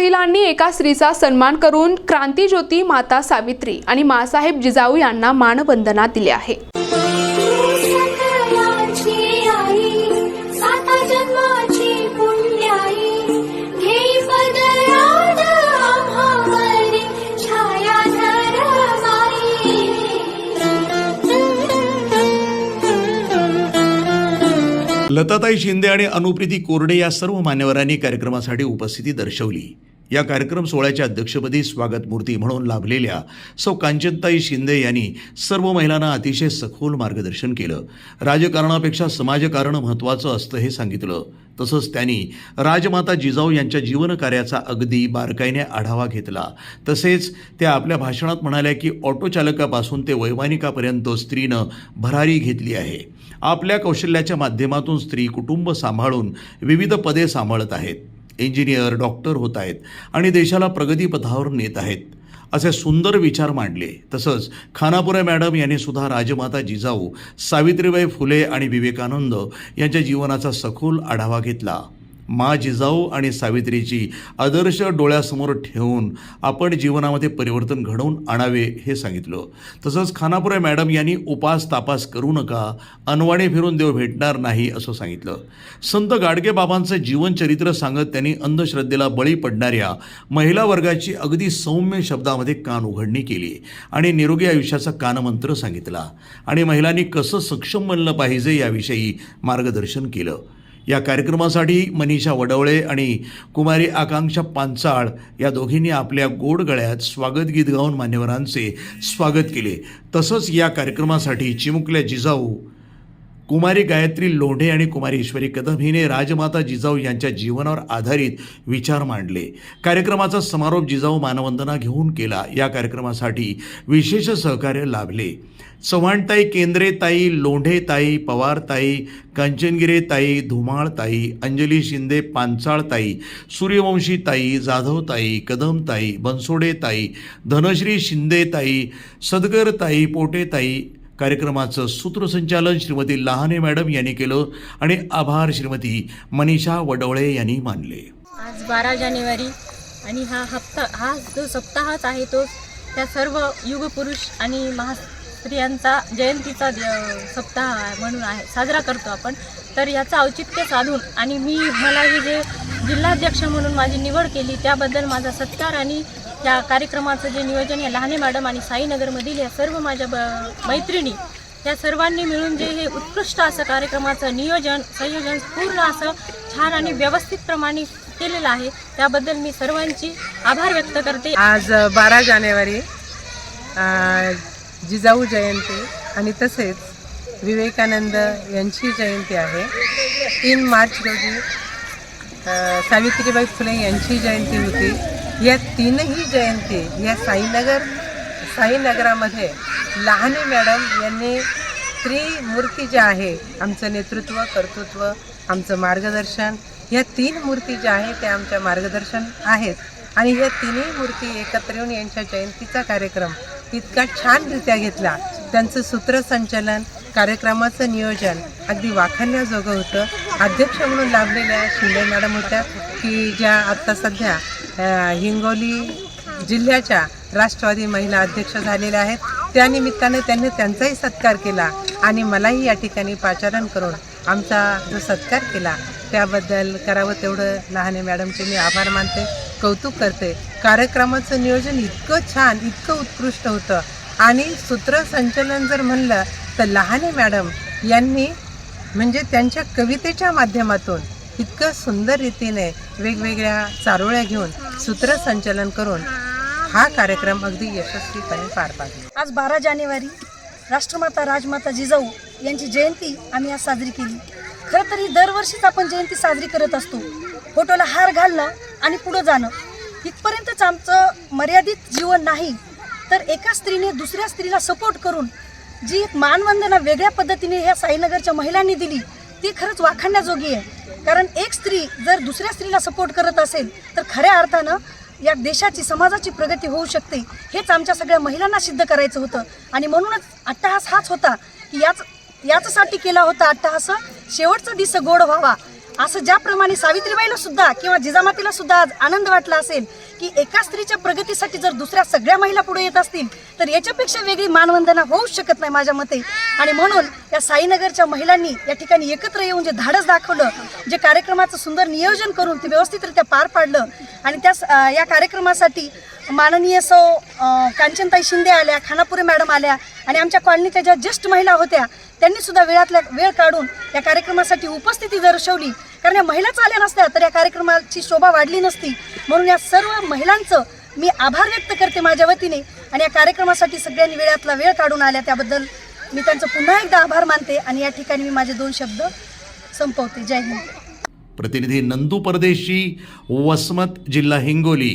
महिलांनी एका स्त्रीचा सन्मान करून क्रांतीज्योती माता सावित्री आणि मासाहेब जिजाऊ यांना मानवंदना दिली आहे. लताताई शिंदे आणि अनुप्रीती कोरडे या सर्व मान्यवरांनी कार्यक्रमासाठी उपस्थिती दर्शवली. या कार्यक्रम सोहळ्याच्या अध्यक्षपदी स्वागत मूर्ती म्हणून लाभलेल्या सौ कांचनताई शिंदे यांनी सर्व महिलांना अतिशय सखोल मार्गदर्शन केलं. राजकारणापेक्षा समाजकारण महत्त्वाचं असतं हे सांगितलं. तसंच त्यांनी राजमाता जिजाऊ यांच्या जीवनकार्याचा अगदी बारकाईने आढावा घेतला. तसेच त्या आपल्या भाषणात म्हणाल्या की ऑटो चालकापासून ते वैमानिकापर्यंत स्त्रीनं भरारी घेतली आहे. आपल्या कौशल्याच्या माध्यमातून स्त्री कुटुंब सांभाळून विविध पदे सांभाळत आहेत. इंजिनियर डॉक्टर होत आहेत आणि देशाला प्रगतीपथावर नेत आहेत. असे सुंदर विचार मांडले. तसंच खानापुरे मॅडम यांनी सुद्धा राजमाता जिजाऊ सावित्रीबाई फुले आणि विवेकानंद यांच्या जीवनाचा सखोल आढावा घेतला. मा जिजाऊ आणि सावित्रीची आदर्श डोळ्यासमोर ठेवून आपण जीवनामध्ये परिवर्तन घडवून आणावे हे सांगितलं. तसंच खानापुरे मॅडम यांनी उपास तापास करू नका अनवाणे फिरून देव भेटणार नाही असं सांगितलं. संत गाडगे बाबांचं जीवनचरित्र सांगत त्यांनी अंधश्रद्धेला बळी पडणाऱ्या महिला वर्गाची अगदी सौम्य शब्दामध्ये कान उघडणी केली आणि निरोगी आयुष्याचा कानमंत्र सांगितला. आणि महिलांनी कसं सक्षम बनलं पाहिजे याविषयी मार्गदर्शन केलं. या कार्यक्रमासाठी मनीषा वडवळे आणि कुमारी आकांक्षा पांचाळ या दोघींनी आपल्या गोड गळ्यात स्वागत गीत गाऊन मान्यवरांचे स्वागत केले. तसंच या कार्यक्रमासाठी चिमुकल्या जिजाऊ कुमारी गायत्री लोढे आणि कुमारी ईश्वरी कदम हिने राजमाता जिजाऊ यांच्या जीवनावर आधारित विचार मांडले. कार्यक्रमाचा समारोप जिजाऊ मानवंदना घेऊन केला. या कार्यक्रमासाठी विशेष सहकार्य लाभले. चव्हाणताई केंद्रेताई लोंढेताई पवारताई कंचनगिरेताई धुमाळताई अंजली शिंदे पांचाळताई सूर्यवंशीताई जाधवताई कदमताई बनसोडेताई धनश्री शिंदेताई सदगरताई पोटेताई कार्यक्रमाचं सूत्रसंचालन श्रीमती लहाने मॅडम यांनी केलं आणि आभार श्रीमती मनीषा वडवळे यांनी मानले. आज बारा जानेवारी आणि हा हप्ता हा जो सप्ताहच आहे तो त्या सर्व युगपुरुष आणि महा स्त्रियांचा जयंतीचा द- सप्ताह म्हणून आहे साजरा करतो आपण. तर याचं औचित्य साधून आणि मी मला ही जे जिल्हाध्यक्ष म्हणून माझी निवड केली त्याबद्दल माझा सत्कार आणि या कार्यक्रमाचं जे नियोजन या लहाने मॅडम आणि साईनगरमधील या सर्व माझ्या ब मैत्रिणी या सर्वांनी मिळून जे हे उत्कृष्ट असं कार्यक्रमाचं नियोजन संयोजन पूर्ण असं छान आणि व्यवस्थित प्रमाणे केलेलं आहे. त्याबद्दल मी सर्वांची आभार व्यक्त करते. आज बारा जानेवारी जिजाऊ जयंती आणि तसेच विवेकानंद यांची जयंती आहे. तीन मार्च रोजी सावित्रीबाई फुले यांची जयंती होती. या तीनही जयंती या साईनगर साईनगरामध्ये लहाने मॅडम यांनी त्रिमूर्ती ज्या आहे आमचं नेतृत्व कर्तृत्व आमचं मार्गदर्शन या तीन मूर्ती ज्या आहेत त्या आमच्या मार्गदर्शन आहेत. आणि या तिन्ही मूर्ती एकत्र येऊन यांच्या जयंतीचा कार्यक्रम इतका छानरित्या घेतला. त्यांचं सूत्रसंचलन कार्यक्रमाचं नियोजन अगदी वाखाणण्याजोगं होतं. अध्यक्ष म्हणून लाभलेल्या शिंदे मॅडम होत्या की ज्या आत्ता सध्या हिंगोली जिल्ह्याच्या राष्ट्रवादी महिला अध्यक्ष झालेल्या आहेत. त्यानिमित्तानं त्यांनी त्यांचाही सत्कार केला आणि मलाही या ठिकाणी पाचारण करून आमचा जो सत्कार केला त्याबद्दल करावं तेवढं लहाने मॅडमचे मी आभार मानते कौतुक करते. कार्यक्रमाचं नियोजन इतकं छान इतकं उत्कृष्ट होतं. आणि सूत्रसंचलन जर म्हणलं तर लहाने मॅडम यांनी म्हणजे त्यांच्या कवितेच्या माध्यमातून इतकं सुंदर रीतीने वेगवेगळ्या चारोळ्या घेऊन सूत्रसंचलन करून हा कार्यक्रम अगदी यशस्वीपणे पार पाडला. आज बारा जानेवारी राष्ट्रमाता राजमाता जिजाऊ यांची जयंती आम्ही आज साजरी केली. खरं तर ही दरवर्षीच आपण जयंती साजरी करत असतो. फोटोला हार घालणं आणि पुढं जाणं इथपर्यंतच आमचं मर्यादित जीवन नाही. तर एका स्त्रीने दुसऱ्या स्त्रीला सपोर्ट करून जी एक मानवंदना वेगळ्या पद्धतीने ह्या साईनगरच्या महिलांनी दिली ती खरंच वाखाणण्याजोगी आहे. कारण एक स्त्री जर दुसऱ्या स्त्रीला सपोर्ट करत असेल तर खऱ्या अर्थानं या देशाची समाजाची प्रगती होऊ शकते. हेच आमच्या सगळ्या महिलांना सिद्ध करायचं होतं. आणि म्हणूनच अट्टहास हाच होता की याच याचसाठी केला होता अट्टहास. शेवटचा दिस गोड व्हावा. असं ज्याप्रमाणे सावित्रीबाईला सुद्धा किंवा जिजामातीला सुद्धा आज आनंद वाटला असेल की एका स्त्रीच्या प्रगतीसाठी जर दुसऱ्या सगळ्या महिला पुढे येत असतील तर याच्यापेक्षा वेगळी मानवंदना होऊच शकत नाही माझ्या मते. आणि म्हणून या साईनगरच्या महिलांनी या ठिकाणी एकत्र येऊन जे धाडस दाखवलं जे कार्यक्रमाचं सुंदर नियोजन करून ते व्यवस्थितरित्या पार पाडलं आणि त्या या कार्यक्रमासाठी माननीय सौ कांचनताई शिंदे आल्या खानापुरे मॅडम आल्या आणि आमच्या कॉलनीच्या ज्या ज्येष्ठ महिला होत्या त्यांनी सुद्धा वेळातल्या वेळ काढून या कार्यक्रमासाठी उपस्थिती दर्शवली कारण या महिलाच आल्या नसत्या तर या कार्यक्रमाची शोभा वाढली नसती. म्हणून या सर्व महिलांचं मी आभार व्यक्त करते माझ्या वतीने आणि या कार्यक्रमासाठी सगळ्यांनी वेळातला वेळ काढून आल्या त्याबद्दल मी त्यांचं पुन्हा एकदा आभार मानते आणि या ठिकाणी मी माझे दोन शब्द संपवते. जय हिंद. प्रतिनिधी नंदू परदेशी वसमत जिल्हा Hingoli.